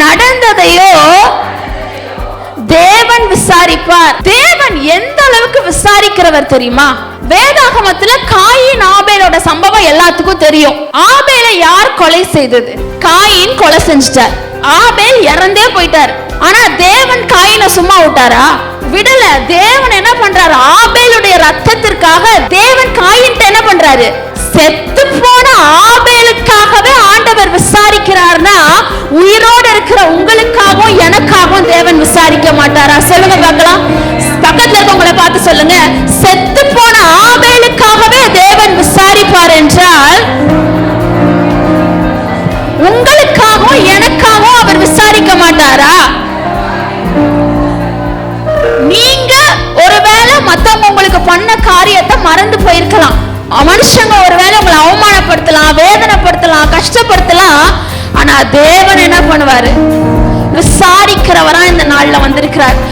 நடந்ததையோ தேவன் விசாரிப்பார். தேவன் எந்த அளவுக்கு விசாரிக்கிறவர் தெரியுமா? வேதாகமத்துல காயின் ஆபேலோட சம்பவம் எல்லாத்துக்கும் தெரியும். ஆபேல யார் கொலை செய்தது? காயின் கொலை செஞ்சிட்டார். ஆபேல் இறந்தே போயிட்டார். ஆனா தேவன் காயின சும்மா விட்டாரா? விடல. தேவன் என்ன பண்றாரு? ஆபேலுடைய ரத்தத்திற்காக தேவன் காயின் என்ன பண்றாரு? செத்து போன ஆபேலுக்காகவே ஆண்டவர் விசாரிக்கிறார்னா உயிரோ இருக்கிற உங்களுக்காகவும் எனக்காகவும் தேவன் விசாரிக்க மாட்டாரா? சொல்லுங்க பார்க்கலாம். பக்கத்துல இருக்கவங்களை பார்த்து சொல்லுங்க. செத்து போன ஆபேலுக்காகவே தேவன் விசாரிப்பார் என்றால் உங்களுக்காகவும் எனக்காகவும் அவர் விசாரிக்க மாட்டாரா? நீங்க ஒருவேளை மத்தவங்க உங்களுக்கு பண்ண காரியத்தை மறந்து போயிருக்கலாம். மனுஷங்க ஒருவேளை உங்களை அவமானப்படுத்தலாம் வேதனைப்படுத்தலாம் கஷ்டப்படுத்த ஆனா தேவன் என்ன பண்ணுவாரு? விசாரிக்கிறவரா இந்த நாள்ல வந்திருக்கிறார்.